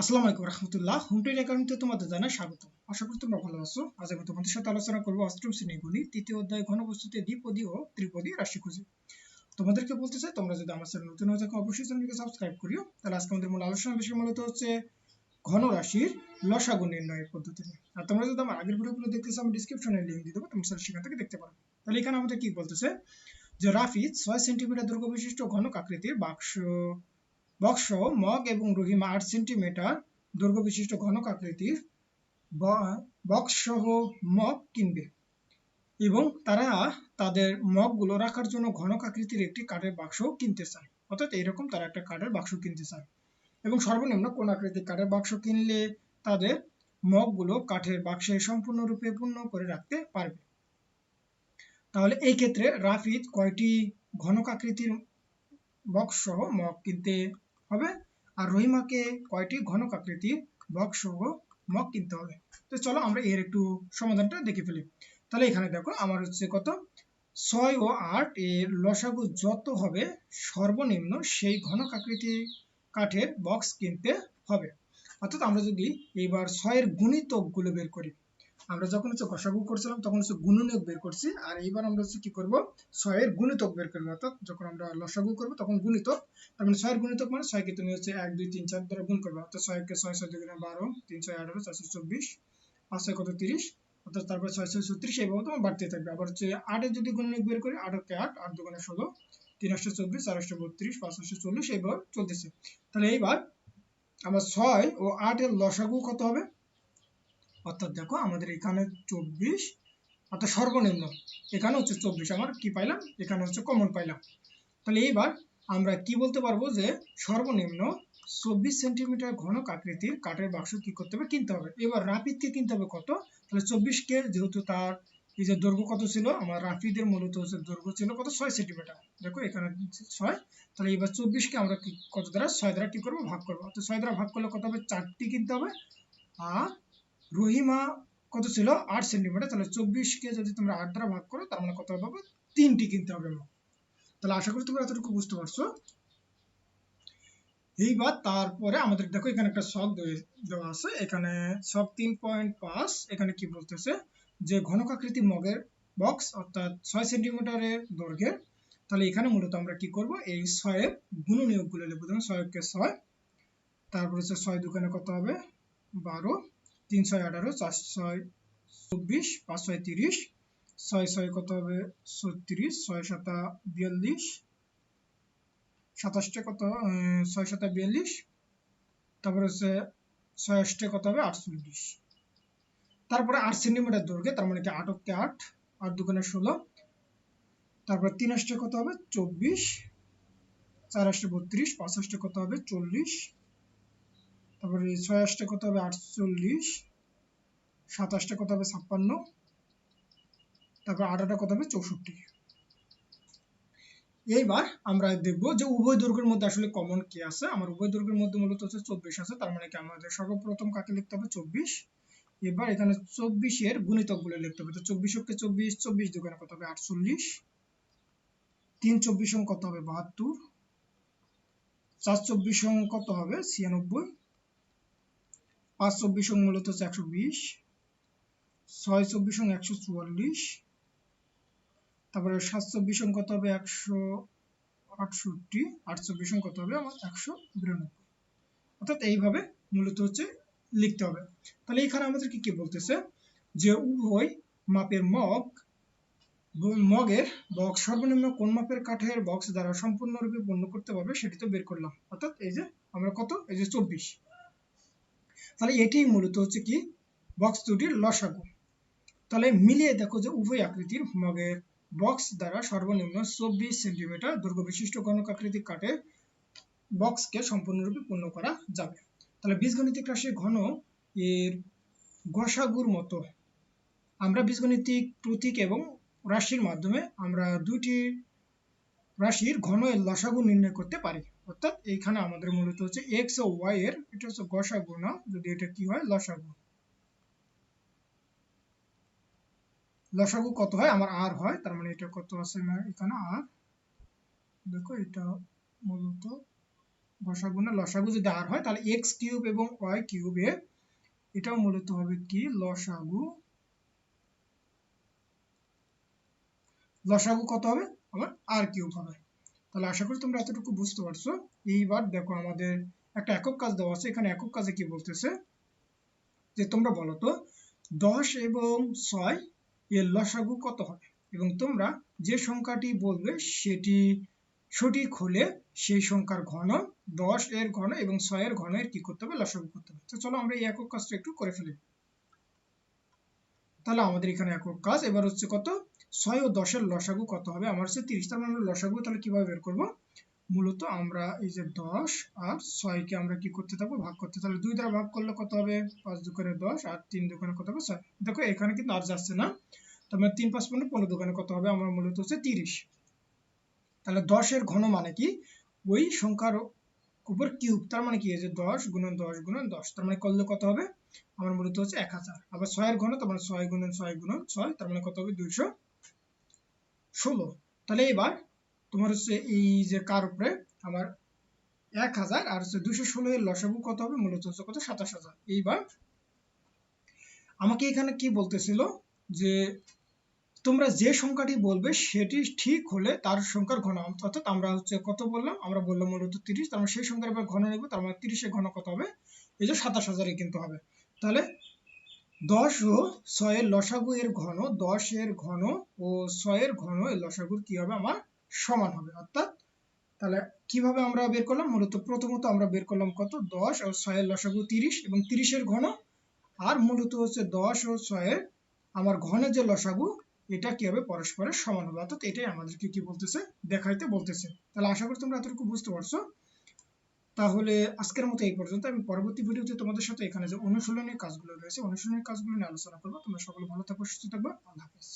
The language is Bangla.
আসসালামু আলাইকুম রহমতুল্লাহ। একাডেমিতে তোমাদের স্বাগত আশা করি তোমরা ভালো আছো। আজ আমি তোমাদের সাথে আলোচনা করব অষ্টম শ্রেণি তৃতীয় অধ্যায় ঘনবস্তুতে দ্বিপদী ও ত্রিপদী রাশি তোমাদেরকে বলতে চাই, তোমরা যদি আমার নতুন হয়ে থাকো, অবশ্যই চ্যানেলকে সাবস্ক্রাইব করিও। তাহলে আজকে আমাদের মূল আলোচনা বিষয় মূলত হচ্ছে ঘন রাশির লসাগু নির্ণয়ের পদ্ধতি আর তোমরা যদি আমার আগের ভিডিওগুলো দেখতেছো আমি ডিসক্রিপশনে লিঙ্ক দিয়ে দেবো সেখান থেকে দেখতে পারো। তাহলে এখানে আমাদের কি বলতেছে? যে রাফিদ ছয় সেন্টিমিটার দৈর্ঘ্য বিশিষ্ট ঘনক আকৃতির বাক্স বক্স মগ এবং রহিমা আট সেন্টিমিটার দৈর্ঘ্য বিশিষ্ট ঘনক আকৃতির বক্স সহ মগ কিনবে এবং তারা তাদের মগগুলো রাখার জন্য ঘনক আকৃতির একটি কাঠের বাক্স কিনতে চায়। অর্থাৎ এইরকম তারা একটা কাঠের বাক্স কিনতে চায়। এবং সর্বনিম্ন কোন আকৃতির কাঠের বাক্স কিনলে তাদের মগগুলো কাঠের বাক্সে সম্পূর্ণরূপে পূর্ণ করে রাখতে পারবে? তাহলে এই ক্ষেত্রে রাফিদ কয়টি ঘনক আকৃতির বক্স সহ মগ কিনতে হবে। আর রহিমাকে কয়টি ঘনক আকৃতির বক্স সহ মগ কিনতে হবে। তো চলো আমরা এর একটু সমাধানটা দেখে ফেলি। তাহলে এখানে দেখো, আমার হচ্ছে কত? ছয় ও আট এর লসাগু যত হবে, সর্বনিম্ন সেই ঘনক আকৃতির কাঠের বক্স কিনতে হবে। অর্থাৎ আমরা যদি এইবার ছয়ের গুণিতকগুলো বের করি আমরা যখন হচ্ছে গসাগু করছিলাম, তখন হচ্ছে গুণনীয়ক বের করছি। আর এইবার আমরা হচ্ছে কি করব? ছয়ের গুণিতক বের করব। অর্থাৎ যখন আমরা লসাগু করব, তখন গুণিতক, তার মানে ছয়ের গুণিতক মানে ছয়কে তুমি হচ্ছে এক, দুই, তিন, চার দ্বারা গুণ করবে। অর্থাৎ ছয়কে ছয় ছয় দুগুণে বারো, তিন, ছয়, আঠারো চারশো চব্বিশ, পাঁচ, ছয় কত তিরিশ? অর্থাৎ তারপর ছয় ছয় ছত্রিশ এইভাবে তোমার বাড়তে থাকবে। আবার হচ্ছে আটের যদি গুণনীয়ক বের করি আট হচ্ছে আট আট দুগুণে ষোলো, তিন আটশো চব্বিশ, চার আটশো বত্রিশ, পাঁচ আটশো চল্লিশ, এইভাবে চলতেছে। তাহলে এইবার আমার ছয় ও আটের লসাগু কত হবে? অর্থাৎ দেখো আমাদের এখানে চব্বিশ, অর্থাৎ সর্বনিম্ন। এখানে হচ্ছে চব্বিশ, আমার কি পাইলাম? এখানে হচ্ছে কমন পাইলাম। তাহলে এইবার আমরা কি বলতে পারব যে সর্বনিম্ন চব্বিশ সেন্টিমিটার ঘন আকৃতির কাঠের বাক্স কি করতে হবে? কিনতে হবে। এবার রাফিদকে কিনতে হবে কত? তাহলে চব্বিশ কে যেহেতু তার এই যে দৈর্ঘ্য কত ছিল? আমার রাফিদের মূলত হচ্ছে দৈর্ঘ্য ছিল কত? ছয় সেন্টিমিটার দেখো এখানে ছয়। তাহলে এবার চব্বিশকে আমরা কত দ্বারা? ছয় দ্বারা কি করব? ভাগ করব। তো ছয় দ্বারা ভাগ করলে কত হবে? চারটি কিনতে হবে। আর রহিমা কত ছিল? আট সেন্টিমিটার। তাহলে চব্বিশকে যদি তোমরা আট দ্বারা ভাগ করো, তার মানে কত পাবো তিনটি কিনতে হবে তাহলে আশা করি তোমরা এতটুকু বুঝতে পারছ। এইবার তারপরে আমাদের দেখো, এখানে একটা শখ দেওয়া আছে। এখানে শখ তিন পয়েন্ট পাঁচ, এখানে কি বলতেছে? যে ঘনকাকৃতি মগের বক্স অর্থাৎ ছয় সেন্টিমিটারের দৈর্ঘ্যের। তাহলে এখানে মূলত আমরা কি করব? এই ছয়ের গুণ নিয়োগগুলো লিখব। যেমন ছয়কে ছয়, তারপর হচ্ছে ছয় দোকানে কত হবে? বারো। তিন ছয় আঠারো চার চব্বিশ পাঁচ ছয় তিরিশ ছয় ছয় কত হবে? ছত্রিশ ছয় সাতা বিয়াল্লিশ, সাতাশটা কত? ছয় সাতা বিয়াল্লিশ, তারপরে হচ্ছে ছয় আষ্টে কত হবে? আটচল্লিশ। তারপরে আট সেন্টিমিটার দৈর্ঘ্যে, তার মানে কি আট অক্টে আট আট দোকানে ষোলো। তারপরে তিন আষ্টে কত হবে? চব্বিশ চার আষ্টে বত্রিশ পাঁচ আষ্টে কত হবে? চল্লিশ। তারপরে ছয় কত হবে? আটচল্লিশ। সাতাশটা কত হবে? ছাপ্পান্ন। তারপর আটাটা কত হবে? চৌষট্টি। এইবার আমরা দেখব যে উভয় দৈর্ঘ্যের মধ্যে আসলে কমন কি আছে? আমার উভয় দুর্গের মধ্যে মূলত হচ্ছে চব্বিশ আছে, তার মানে কি আমাদের সর্বপ্রথম কাকে লিখতে হবে? চব্বিশ। এবার এখানে চব্বিশের গুণিতকগুলো লিখতে হবে। তো চব্বিশ অক্ষে চব্বিশ চব্বিশ দোকানে কত হবে? আটচল্লিশ। তিন চব্বিশ কত হবে? বাহাত্তর। চার চব্বিশ কত হবে? ছিয়ানব্বই। পাঁচ চব্বিশ মূলত হচ্ছে একশো বিশ, ছয় চব্বিশ একশো চুয়াল্লিশ, তারপরে সাত চব্বিশ কত হবে? একশো আটষট্টি, আট চব্বিশ কত হবে? আমার একশো বিরানব্বই। অর্থাৎ এইভাবে মূলত হচ্ছে লিখতে হবে। তাহলে এখানে আমাদেরকে কি বলতেছে? যে উভয় মাপের মগ মগের বক্স সর্বনিম্ন কোন মাপের কাঠের বক্স দ্বারা সম্পূর্ণরূপে পূর্ণ করতে পারবে সেটি তো বের করলাম। অর্থাৎ এই যে আমরা কত? এই যে চব্বিশ। তাহলে এটি মূলত হচ্ছে কি বক্স দুটির লসাগু। তাহলে মিলিয়ে দেখো যে উভয় আকৃতির মগের বক্স দ্বারা সর্বনিম্ন চব্বিশ সেন্টিমিটার দৈর্ঘ্য বিশিষ্ট গণক আকৃতির কাঠের বক্সকে সম্পূর্ণরূপে পূর্ণ করা যাবে। তাহলে বীজগণিতিক রাশি ঘন এর গসাগুর মতো আমরা বীজগণিতিক প্রতীক এবং রাশির মাধ্যমে আমরা দুইটি রাশির ঘন এর লসাগু নির্ণয় করতে পারি। অর্থাৎ এইখানে আমাদের মূলত হচ্ছে এক্স ও ওয়াই এর, এটা হচ্ছে গসাগু না? যদি এটা কি হয়, লসাগু। লসাগু কত হয়? আমার আর হয়, তার মানে এটা কত আছে না? এখানে আর দেখো, এটা মূলত গসাগু না, লসাগু যদি আর হয়, তাহলে এক্স কিউব এবং ওয়াই কিউবে এটাও মূলত হবে কি? লসাগু। লসাগু কত হবে? আমার আর কিউব হবে তাহলে আশা করি তোমরা এতটুকু বুঝতে পারছ। এইবার দেখো আমাদের একটা একক কাজ দেওয়া আছে। এখানে একক কাজে কি বলতেছে? যে তোমরা বলো তো, দশ এবং ছয় এর লসাগু কত হবে? এবং তোমরা যে সংখ্যাটি বলবে সেটি সঠিক হলে সেই সংখ্যার ঘন, দশ এর ঘন এবং ছয় এর ঘনের কি করতে হবে? লসাগু করতে হবে। তো চলো আমরা এই একক কাজটা একটু করে ফেলি। তাহলে আমাদের এখানে একক কাজ। এবার হচ্ছে কত? ছয় ও দশের লসাগু কত হবে? আমার হচ্ছে তিরিশ, তার মানে লসাগু তাহলে কীভাবে বের করব? মূলত আমরা এই যে দশ আর ছয়কে আমরা কি করতে থাকব? ভাগ করতে, তাহলে দুই দ্বারা ভাগ করলে কত হবে? পাঁচ দোকানে দশ আর তিন দোকানে কত হবে? ছয়। দেখো, এখানে কিন্তু আর যাচ্ছে না। তার মানে তিন, পাঁচ, পনেরো পনেরো দোকানে কত হবে? আমার মূলত হচ্ছে তিরিশ। তাহলে দশের ঘন মানে কি? ওই সংখ্যার উপর কিউব, তার মানে কি? যে দশ গুণন দশ গুণন দশ, তার মানে করলে কত হবে? আমার মূলত হচ্ছে এক হাজার। আবার ছয়ের ঘন তার মানে ছয় গুণন ছয় গুণন ছয়, তার মানে কত হবে? দুইশো ষোলো। তাহলে এবার তোমার হচ্ছে এই যে কার উপরে? আমার এক হাজার আর হচ্ছে দুশো ষোলো এর লসাগু কত হবে? মূলত হচ্ছে কত? সাতাশ হাজার। এইবার আমাকে এখানে কি বলতেছিল? যে তোমরা যে সংখ্যাটি বলবে সেটি ঠিক হলে তার সংখ্যার ঘন, অর্থাৎ আমরা হচ্ছে কত বললাম? আমরা বললাম মূলত তিরিশ। তার মানে সেই সংখ্যার এবার ঘন নেব তার মানে তিরিশের ঘন কত হবে? এই যে সাতাশ হাজারই কিন্তু হবে। তাহলে দশ ও ছয়ের লসাগু এর ঘন দশ এর ঘন ও ছয়ের ঘন এর লসাগুর কি হবে আমার সমান হবে? অর্থাৎ তাহলে কীভাবে আমরা বের করলাম? মূলত প্রথমত আমরা বের করলাম কত? দশ ও ছয়ের লসাগু তিরিশ এবং তিরিশের ঘন। আর মূলত হচ্ছে দশ ও ছয়ের আমার ঘনের যে লসাগু, এটা কি হবে পরস্পরের সমান হবে? অর্থাৎ এটাই আমাদেরকে কি বলতেছে? দেখাইতে বলতেছে। তাহলে আশা করি তোমরা এতটুকু বুঝতে পারছ। তাহলে আজকের মতো এই পর্যন্ত। আমি পরবর্তী ভিডিওতে তোমাদের সাথে এখানে যে অনুশীলনের কাজগুলো রয়েছে, অনুশীলনের কাজগুলো নিয়ে আলোচনা করব। তোমরা সকলে ভালো থাকো, সুস্থ থাকব আল্লাহ হাফেজ।